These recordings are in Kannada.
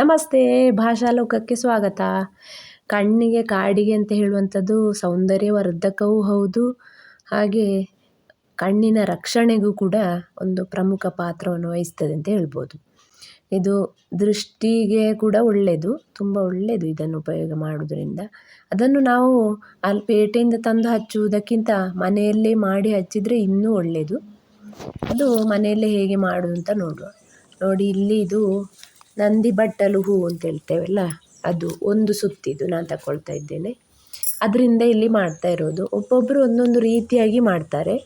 ನಮಸ್ತೆ ಭಾಷಾ ಲೋಕಕ್ಕೆ ಸ್ವಾಗತ. ಕಣ್ಣಿಗೆ ಕಾಡಿಗೆ ಅಂತ ಹೇಳುವಂಥದ್ದು ಸೌಂದರ್ಯವರ್ಧಕವೂ ಹೌದು. ಹಾಗೆ ಕಣ್ಣಿನ ರಕ್ಷಣೆಗೂ ಕೂಡ ಒಂದು ಪ್ರಮುಖ ಪಾತ್ರವನ್ನು ವಹಿಸ್ತದೆ ಅಂತ ಹೇಳ್ಬೋದು. ಇದು ದೃಷ್ಟಿಗೆ ಕೂಡ ಒಳ್ಳೆಯದು, ತುಂಬ ಒಳ್ಳೆಯದು ಇದನ್ನು ಉಪಯೋಗ ಮಾಡೋದ್ರಿಂದ ಅದನ್ನು ನಾವು ಅಲ್ಲಿ ಪೇಟೆಯಿಂದ ತಂದು ಹಚ್ಚುವುದಕ್ಕಿಂತ ಮನೆಯಲ್ಲೇ ಮಾಡಿ ಹಚ್ಚಿದರೆ ಇನ್ನೂ ಒಳ್ಳೆಯದು. ಅದು ಮನೆಯಲ್ಲೇ ಹೇಗೆ ಮಾಡೋದು ಅಂತ ನೋಡುವ. ನೋಡಿ, ಇಲ್ಲಿ ಇದು ನಂದಿ ಬಟ್ಟಲು ಹೂವು ಅಂತ ಹೇಳ್ತೇವಲ್ಲ, ಅದು ಒಂದು ಸುತ್ತಿದ್ದು ನಾನು ತಗೊಳ್ತಾ ಇದ್ದೇನೆ. ಅದರಿಂದ ಇಲ್ಲಿ ಮಾಡ್ತಾ ಇರೋದು. ಒಬ್ಬೊಬ್ಬರು ಒಂದೊಂದು ರೀತಿಯಾಗಿ ಮಾಡ್ತಾರೆ.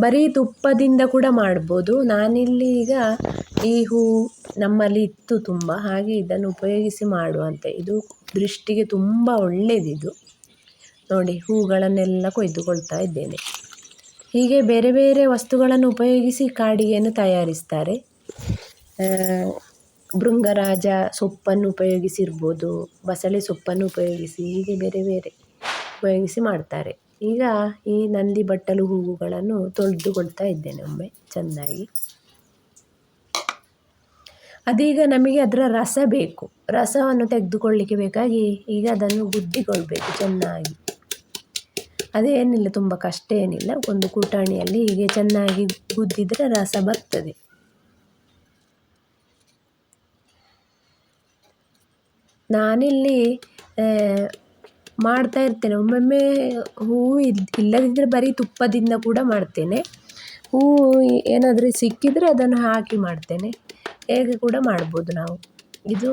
ಬರೀ ತುಪ್ಪದಿಂದ ಕೂಡ ಮಾಡ್ಬೋದು. ನಾನಿಲ್ಲಿ ಈಗ ಈ ಹೂ ನಮ್ಮಲ್ಲಿ ಇತ್ತು ತುಂಬ, ಹಾಗೆ ಇದನ್ನು ಉಪಯೋಗಿಸಿ ಮಾಡುವಂತೆ. ಇದು ದೃಷ್ಟಿಗೆ ತುಂಬ ಒಳ್ಳೆಯದಿದು ನೋಡಿ, ಹೂಗಳನ್ನೆಲ್ಲ ಕೊಯ್ದುಕೊಳ್ತಾ ಇದ್ದೇನೆ. ಹೀಗೆ ಬೇರೆ ಬೇರೆ ವಸ್ತುಗಳನ್ನು ಉಪಯೋಗಿಸಿ ಕಾಡಿಗೆಯನ್ನು ತಯಾರಿಸ್ತಾರೆ. ಭೃಂಗರಾಜ ಸೊಪ್ಪನ್ನು ಉಪಯೋಗಿಸಿರ್ಬೋದು, ಬಸಳೆ ಸೊಪ್ಪನ್ನು ಉಪಯೋಗಿಸಿ, ಹೀಗೆ ಬೇರೆ ಬೇರೆ ಉಪಯೋಗಿಸಿ ಮಾಡ್ತಾರೆ. ಈಗ ಈ ನಂದಿ ಬಟ್ಟಲು ಹೂವುಗಳನ್ನು ತೊಳೆದುಕೊಳ್ತಾ ಇದ್ದೇನೆ ಒಮ್ಮೆ ಚೆನ್ನಾಗಿ. ಅದೀಗ ನಮಗೆ ಅದರ ರಸ ಬೇಕು. ರಸವನ್ನು ತೆಗೆದುಕೊಳ್ಳಿಕ್ಕೆ ಬೇಕಾಗಿ ಈಗ ಅದನ್ನು ಗುದ್ದಿಕೊಳ್ಬೇಕು ಚೆನ್ನಾಗಿ. ಅದೇನಿಲ್ಲ, ತುಂಬ ಕಷ್ಟ ಏನಿಲ್ಲ. ಒಂದು ಕುಟಾಣಿಯಲ್ಲಿ ಹೀಗೆ ಚೆನ್ನಾಗಿ ಗುದ್ದಿದರೆ ರಸ ಬರ್ತದೆ. ನಾನಿಲ್ಲಿ ಮಾಡ್ತಾ ಇರ್ತೇನೆ. ಒಮ್ಮೊಮ್ಮೆ ಹೂವು ಇದು ಇಲ್ಲದಿದ್ದರೆ ಬರೀ ತುಪ್ಪದಿಂದ ಕೂಡ ಮಾಡ್ತೇನೆ. ಹೂವು ಏನಾದರೂ ಸಿಕ್ಕಿದರೆ ಅದನ್ನು ಹಾಕಿ ಮಾಡ್ತೇನೆ. ಹೇಗೆ ಕೂಡ ಮಾಡ್ಬೋದು ನಾವು. ಇದು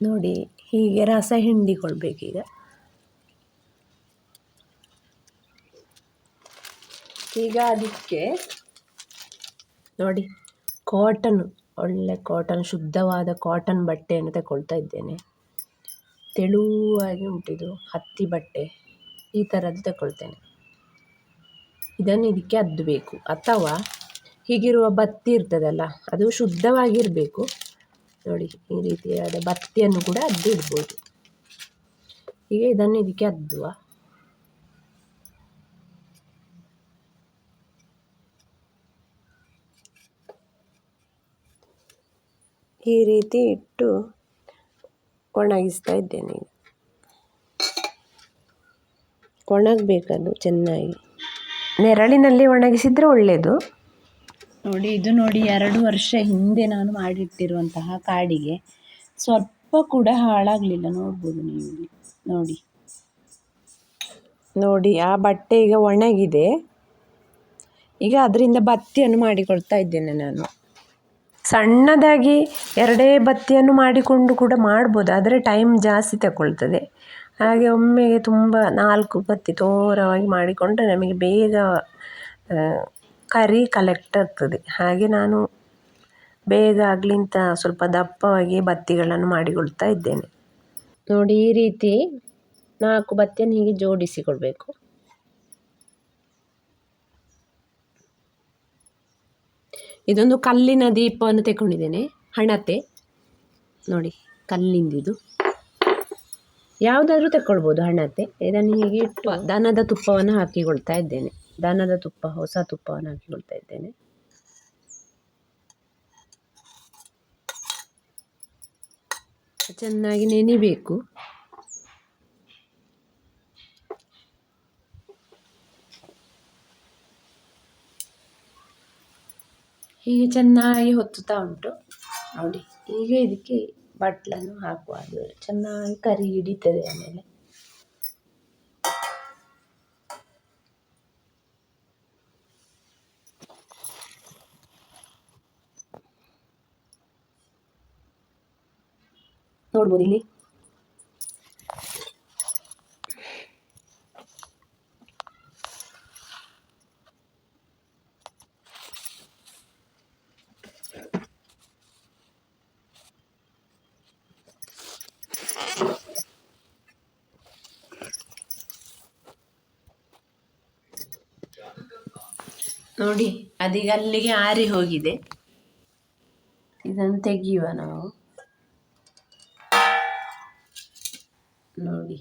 ನೋಡಿ, ಹೀಗೆ ರಸ ಹಿಂಡಿಕೊಳ್ಬೇಕೀಗ. ಈಗ ಅದಕ್ಕೆ ನೋಡಿ ಕಾಟನ್ ಒಳ್ಳೆ ಕಾಟನ್ ಶುದ್ಧವಾದ ಕಾಟನ್ ಬಟ್ಟೆಯನ್ನು ತಗೊಳ್ತಾ ಇದ್ದೇನೆ. ತೆಳುವಾಗಿ ಉಂಟಿದು ಹತ್ತಿ ಬಟ್ಟೆ, ಈ ಥರದ್ದು ತಗೊಳ್ತೇನೆ. ಇದನ್ನು ಇದಕ್ಕೆ ಅದ್ದಬೇಕು ಅಥವಾ ಹೀಗಿರುವ ಬತ್ತಿ ಇರ್ತದಲ್ಲ, ಅದು ಶುದ್ಧವಾಗಿರಬೇಕು. ನೋಡಿ, ಈ ರೀತಿಯಾದ ಬತ್ತಿಯನ್ನು ಕೂಡ ಅದ್ದು ಇಡ್ಬೋದು ಹೀಗೆ ಇದನ್ನು ಇದಕ್ಕೆ ಅದ್ದುವ. ಈ ರೀತಿ ಇಟ್ಟು ಒಣಗಿಸ್ತಾ ಇದ್ದೇನೆ ಈಗ. ಒಣಗಬೇಕದು ಚೆನ್ನಾಗಿ. ನೆರಳಿನಲ್ಲಿ ಒಣಗಿಸಿದರೆ ಒಳ್ಳೆಯದು ನೋಡಿ ಇದು ನೋಡಿ ಎರಡು ವರ್ಷ ಹಿಂದೆ ನಾನು ಮಾಡಿಟ್ಟಿರುವಂತಹ ಕಾಡಿಗೆ. ಸ್ವಲ್ಪ ಕೂಡ ಹಾಳಾಗಲಿಲ್ಲ ನೋಡ್ಬೋದು ನೀವು ಇಲ್ಲಿ. ನೋಡಿ. ನೋಡಿ ಆ ಬಟ್ಟೆ ಈಗ ಒಣಗಿದೆ. ಈಗ ಅದರಿಂದ ಬತ್ತಿಯನ್ನು ಮಾಡಿಕೊಳ್ತಾ ಇದ್ದೇನೆ ನಾನು. ಸಣ್ಣದಾಗಿ ಎರಡೇ ಬತ್ತಿಯನ್ನು ಮಾಡಿಕೊಂಡು ಕೂಡ ಮಾಡ್ಬೋದು. ಆದರೆ ಟೈಮ್ ಜಾಸ್ತಿ ತಗೊಳ್ತದೆ. ಹಾಗೆ ಒಮ್ಮೆಗೆ ತುಂಬ ನಾಲ್ಕು ಬತ್ತಿ ತೋರವಾಗಿ ಮಾಡಿಕೊಂಡ್ರೆ ನಮಗೆ ಬೇಗ ಕರಿ ಕಲೆಕ್ಟ್ ಆಗ್ತದೆ. ಹಾಗೆ ನಾನು ಬೇಗ ಆಗ್ಲಿಂತ ಸ್ವಲ್ಪ ದಪ್ಪವಾಗಿ ಬತ್ತಿಗಳನ್ನು ಮಾಡಿಕೊಳ್ತಾ ಇದ್ದೇನೆ. ನೋಡಿ ಈ ರೀತಿ ನಾಲ್ಕು ಬತ್ತಿಯನ್ನು ಹೀಗೆ ಜೋಡಿಸಿಕೊಳ್ಬೇಕು. ಇದೊಂದು ಕಲ್ಲಿನ ದೀಪವನ್ನು ತೆಕೊಂಡಿದ್ದೇನೆ ಹಣತೆ. ನೋಡಿ ಕಲ್ಲಿಂದಿದು ಯಾವುದಾದ್ರೂ ತಗೊಳ್ಬೋದು ಹಣತೆ. ಇದನ್ನು ಹೀಗೆ ಇಟ್ಟು ದನದ ತುಪ್ಪವನ್ನು ಹಾಕಿಕೊಳ್ತಾ ಇದ್ದೇನೆ. ದನದ ತುಪ್ಪ, ಹೊಸ ತುಪ್ಪವನ್ನು ಹಾಕಿಕೊಳ್ತಾ ಇದ್ದೇನೆ. ಚೆನ್ನಾಗಿ ನೆನಿಬೇಕು. ಹೀಗೆ ಚೆನ್ನಾಗಿ ಹೊತ್ತುತ್ತಾ ಉಂಟು. ನೋಡಿ ಈಗ ಇದಕ್ಕೆ ಬಟ್ಲನ್ನು ಹಾಕುವ ಅದು ಚೆನ್ನಾಗಿ ಕರಿ ಹಿಡಿತದೆ ಆಮೇಲೆ. ನೋಡ್ಬೋದು ಇಲ್ಲಿ. ನೋಡಿ, ಅದೀಗ ಅಲ್ಲಿಗೆ ಆರಿ ಹೋಗಿದೆ. ಇದನ್ನು ತೆಗೆಯುವ ನಾವು. ನೋಡಿ.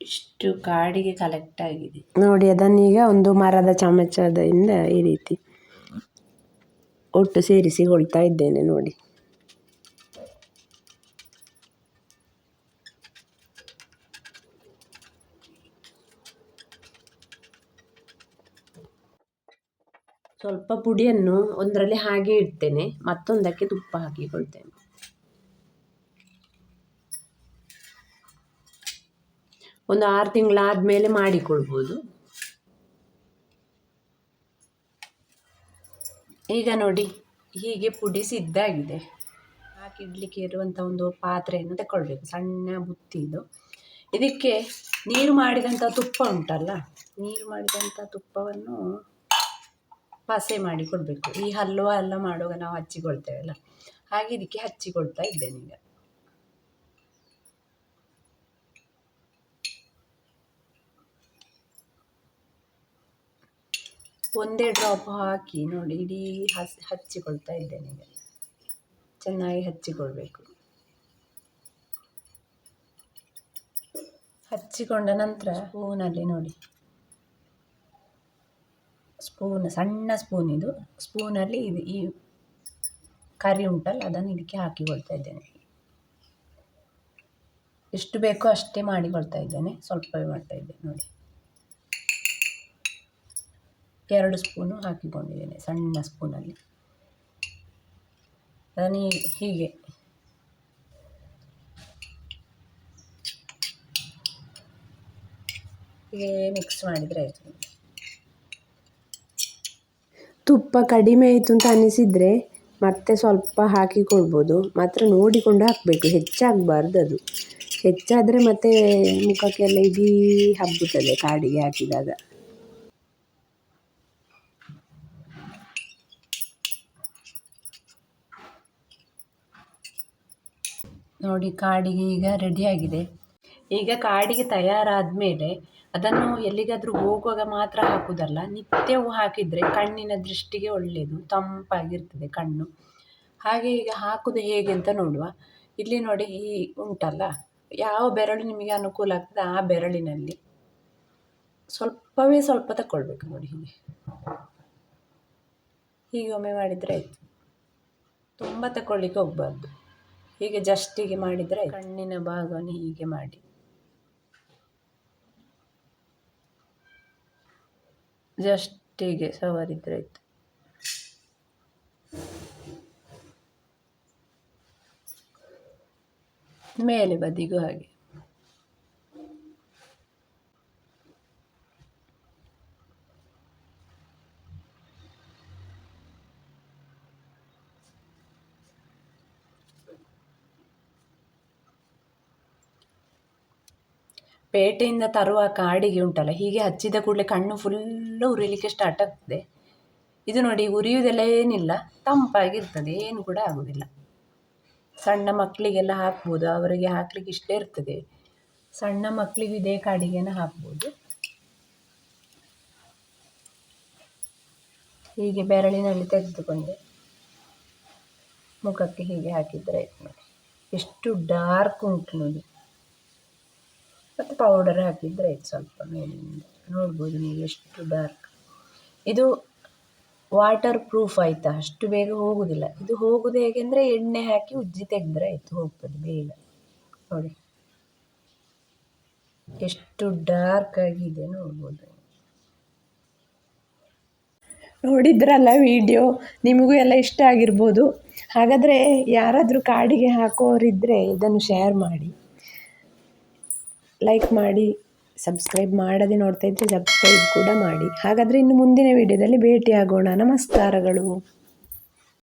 ಇಷ್ಟು ಕಾಡಿಗೆ ಕಲೆಕ್ಟ್ ಆಗಿದೆ. ನೋಡಿ, ಅದನ್ನೀಗ ಒಂದು ಮರದ ಚಮಚದಿಂದ ಈ ರೀತಿ ಒಟ್ಟು ಸೇರಿಸಿಕೊಳ್ತಾ ಇದ್ದೇನೆ ನೋಡಿ. ಸ್ವಲ್ಪ ಪುಡಿಯನ್ನು ಒಂದರಲ್ಲಿ ಹಾಗೆ ಇಡ್ತೇನೆ, ಮತ್ತೊಂದಕ್ಕೆ ತುಪ್ಪ ಹಾಕಿಕೊಳ್ತೇನೆ. ಒಂದು ಆರು ತಿಂಗಳಾದ್ಮೇಲೆ ಮಾಡಿಕೊಳ್ಬೋದು. ಈಗ ನೋಡಿ, ಹೀಗೆ ಪುಡಿ ಸಿದ್ಧಾಗಿದೆ. ಹಾಕಿಡ್ಲಿಕ್ಕೆ ಇರುವಂಥ ಒಂದು ಪಾತ್ರೆಯನ್ನು ತಗೊಳ್ಬೇಕು ಸಣ್ಣ ಬುತ್ತಿದು. ಇದಕ್ಕೆ ನೀರು ಮಾಡಿದಂಥ ತುಪ್ಪ ಉಂಟಲ್ಲ, ನೀರು ಮಾಡಿದಂಥ ತುಪ್ಪವನ್ನು ಪಸೆ ಮಾಡಿ ಕೊಡಬೇಕು. ಈ ಹಲ್ವ ಎಲ್ಲ ಮಾಡುವಾಗ ನಾವು ಹಚ್ಚಿಕೊಳ್ತೇವಲ್ಲ ಹಾಗೆ ಇದಕ್ಕೆ ಹಚ್ಚಿಕೊಳ್ತಾ ಇದ್ದೇನೆ ಈಗ. ಒಂದೇ ಡ್ರಾಪ್ ಹಾಕಿ ನೋಡಿ, ಇಡೀ ಹಸ್ ಹಚ್ಚಿಕೊಳ್ತಾ ಇದ್ದೇನೆ ಈಗ. ಚೆನ್ನಾಗಿ ಹಚ್ಚಿಕೊಳ್ಬೇಕು ಹಚ್ಚಿಕೊಂಡ ನಂತರ ಸ್ಪೂನಲ್ಲಿ ನೋಡಿ. ಸ್ಪೂನ್, ಸಣ್ಣ ಸ್ಪೂನ್ ಇದು. ಸ್ಪೂನಲ್ಲಿ ಇದು ಈ ಕರಿ ಉಂಟಲ್ಲ, ಅದನ್ನು ಇದಕ್ಕೆ ಹಾಕಿಕೊಳ್ತಾ ಇದ್ದೇನೆ. ಎಷ್ಟು ಬೇಕೋ ಅಷ್ಟೇ ಮಾಡಿಕೊಳ್ತಾ ಇದ್ದೇನೆ. ಸ್ವಲ್ಪವೇ ಮಾಡ್ತಾ ಇದ್ದೇನೆ ನೋಡಿ. ಎರಡು ಸ್ಪೂನು ಹಾಕಿಕೊಂಡಿದ್ದೇನೆ, ಸಣ್ಣ ಸ್ಪೂನಲ್ಲಿ. ಅದನ್ನು ಹೀಗೆ. ಹೀಗೆ ಮಿಕ್ಸ್ ಮಾಡಿದರೆ ಆಯಿತು. ತುಪ್ಪ ಕಡಿಮೆ ಆಯಿತು ಅಂತ ಅನಿಸಿದರೆ ಮತ್ತೆ ಸ್ವಲ್ಪ ಹಾಕಿಕೊಳ್ಬೋದು ಮಾತ್ರ ನೋಡಿಕೊಂಡು ಹಾಕಬೇಕು. ಹೆಚ್ಚಾಗಬಾರ್ದು ಅದು. ಹೆಚ್ಚಾದರೆ ಮತ್ತೆ ಮುಖಕ್ಕೆಲ್ಲ ಇಡೀ ಹಬ್ಬುತ್ತದೆ ಕಾಡಿಗೆ ಹಾಕಿದಾಗ. ನೋಡಿ, ಕಾಡಿಗೆ ಈಗ ರೆಡಿಯಾಗಿದೆ ಈಗ ಕಾಡಿಗೆ ತಯಾರಾದ ಮೇಲೆ ಅದನ್ನು ಎಲ್ಲಿಗಾದರೂ ಹೋಗುವಾಗ ಮಾತ್ರ ಹಾಕುವುದಲ್ಲ. ನಿತ್ಯವೂ ಹಾಕಿದರೆ ಕಣ್ಣಿನ ದೃಷ್ಟಿಗೆ ಒಳ್ಳೆಯದು. ತಂಪಾಗಿರ್ತದೆ ಕಣ್ಣು. ಹಾಗೆ ಈಗ ಹಾಕುವುದು ಹೇಗೆ ಅಂತ ನೋಡುವ. ಇಲ್ಲಿ ನೋಡಿ ಈ ಉಂಟಲ್ಲ. ಯಾವ ಬೆರಳು ನಿಮಗೆ ಅನುಕೂಲ ಆಗ್ತದೆ ಆ ಬೆರಳಿನಲ್ಲಿ. ಸ್ವಲ್ಪವೇ ಸ್ವಲ್ಪ ತಗೊಳ್ಬೇಕು ನೋಡಿ ಹೀಗೆ. ಹೀಗೆ ಒಮ್ಮೆ ಮಾಡಿದರೆ ಆಯಿತು. ತುಂಬ ತಗೊಳ್ಳಿಕ್ಕೆ ಹೋಗ್ಬಾರ್ದು. ಹೀಗೆ ಜಸ್ಟಿಗೆ ಮಾಡಿದರೆ ಕಣ್ಣಿನ ಭಾಗವನ್ನು ಹೀಗೆ ಮಾಡಿ. ಜಸ್ಟ್ ಹೀಗೆ ಸವರಿದ್ರೆ ಆಯಿತು ಮೇಲೆ ಬದಿಗೂ ಹಾಗೆ ಪೇಟೆಯಿಂದ ತರುವ ಕಾಡಿಗೆ ಉಂಟಲ್ಲ, ಹೀಗೆ ಹಚ್ಚಿದ ಕೂಡಲೇ ಕಣ್ಣು ಫುಲ್ಲು ಉರಿಲಿಕ್ಕೆ ಸ್ಟಾರ್ಟ್ ಆಗ್ತದೆ. ಇದು ನೋಡಿ ಉರಿಯುವುದೆಲ್ಲ ಏನಿಲ್ಲ, ತಂಪಾಗಿರ್ತದೆ, ಏನು ಕೂಡ ಆಗುವುದಿಲ್ಲ ಸಣ್ಣ ಮಕ್ಕಳಿಗೆಲ್ಲ ಹಾಕ್ಬೋದು, ಅವರಿಗೆ ಹಾಕ್ಲಿಕ್ಕೆ ಇಷ್ಟ ಇರ್ತದೆ. ಸಣ್ಣ ಮಕ್ಕಳಿಗೆ ಇದೇ ಕಾಡಿಗೆನ ಹಾಕ್ಬೋದು. ಹೀಗೆ ಬೆರಳಿನಲ್ಲಿ ತೆಗೆದುಕೊಂಡೆ. ಮುಖಕ್ಕೆ ಹೀಗೆ ಹಾಕಿದರೆ ಆಯ್ತು ನೋಡಿ ಎಷ್ಟು ಡಾರ್ಕ್ ಉಂಟು ನೋಡಿ. ಮತ್ತು ಪೌಡರ್ ಹಾಕಿದರೆ ಆಯ್ತು ಸ್ವಲ್ಪ ಮೇಲಿಂದ. ನೋಡ್ಬೋದು ನೀವು ಎಷ್ಟು ಡಾರ್ಕ್ ಇದು ವಾಟರ್ ಪ್ರೂಫ್ ಆಯಿತಾ? ಅಷ್ಟು ಬೇಗ ಹೋಗುವುದಿಲ್ಲ ಇದು ಹೋಗುದು ಹೇಗೆಂದರೆ ಎಣ್ಣೆ ಹಾಕಿ ಉಜ್ಜಿ ತೆಗೆದ್ರೆ ಆಯಿತು, ಹೋಗ್ತದೆ ಬೇಗ ನೋಡಿ. ಎಷ್ಟು ಡಾರ್ಕ್ ಆಗಿದೆ ನೋಡ್ಬೋದು. ನೋಡಿದ್ರಲ್ಲ ವಿಡಿಯೋ ನಿಮಗೂ ಎಲ್ಲ ಇಷ್ಟ ಆಗಿರ್ಬೋದು. ಹಾಗಾದರೆ ಯಾರಾದರೂ ಕಾಡಿಗೆ ಹಾಕೋರಿದ್ದರೆ ಇದನ್ನು ಶೇರ್ ಮಾಡಿ. ಲೈಕ್ ಮಾಡಿ ಸಬ್ಸ್ಕ್ರೈಬ್ ಮಾಡದೆ ನೋಡ್ತಾ ಇದ್ದರೆ ಸಬ್ಸ್ಕ್ರೈಬ್ ಕೂಡ ಮಾಡಿ. ಹಾಗಾದರೆ ಇನ್ನು ಮುಂದಿನ ವಿಡಿಯೋದಲ್ಲಿ ಭೇಟಿಯಾಗೋಣ. ನಮಸ್ಕಾರಗಳು.